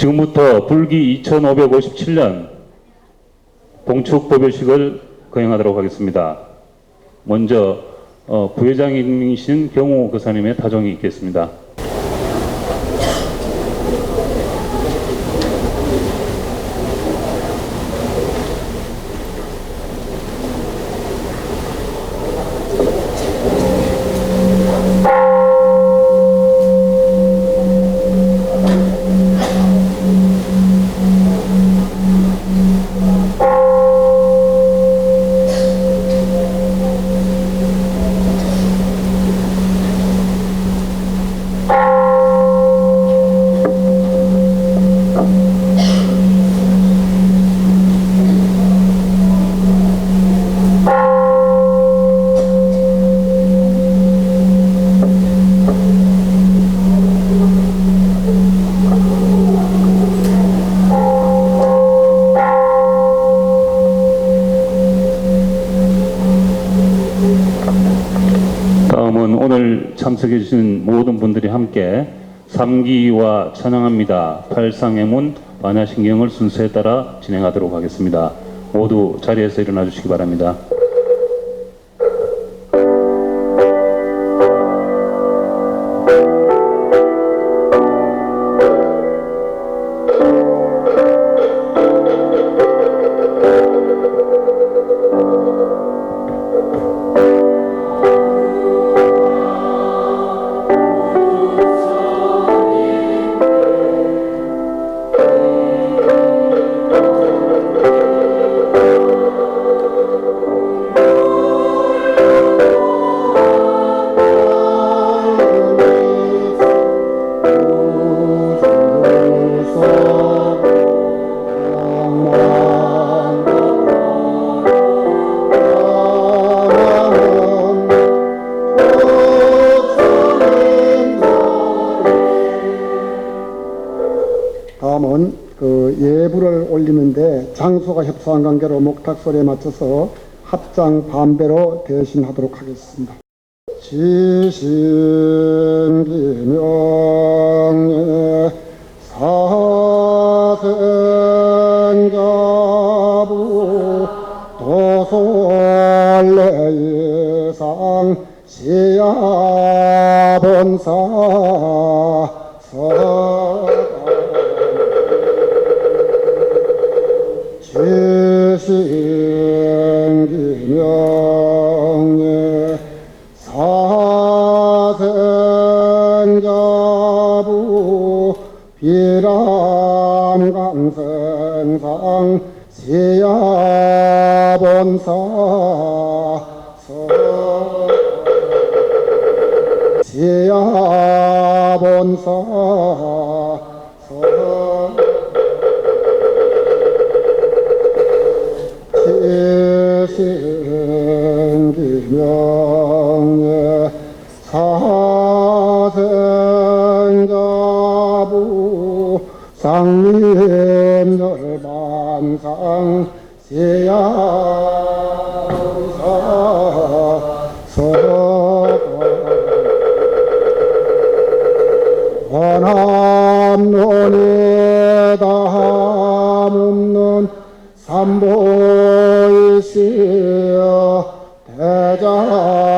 지금부터 불기 2557년 봉축 법요식을 거행하도록 하겠습니다. 먼저 어, 부회장이신 경호 교사님의 타종이 있겠습니다. 참석해 주신 모든 분들이 함께 삼기와 찬양합니다. 팔상행문 반야신경을 순서에 따라 진행하도록 하겠습니다. 모두 자리에서 일어나 주시기 바랍니다. 예불을 올리는데 장소가 협소한 관계로 목탁 소리에 맞춰서 합장 반배로 대신하도록 하겠습니다. 지신기명예 사생자부 도솔례예상 시야본사 서 비람강생상 시야본사 서. 시야본사 서. 신기명예 사생자부 상림 열반상 시야사 서거 원함론에 다함없는 삼보이시여 대자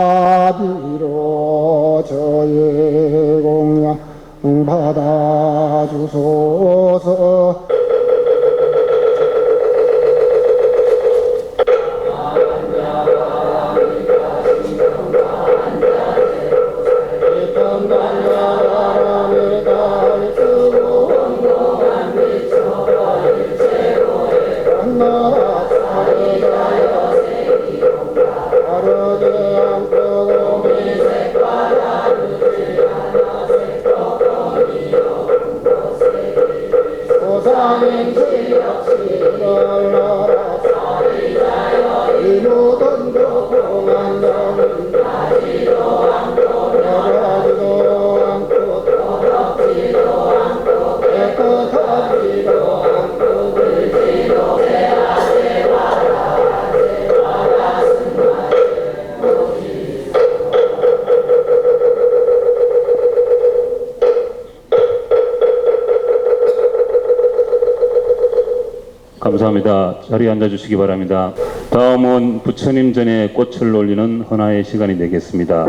আমি 감사합니다. 자리에 앉아주시기 바랍니다. 다음은 부처님 전에 꽃을 올리는 헌화의 시간이 되겠습니다.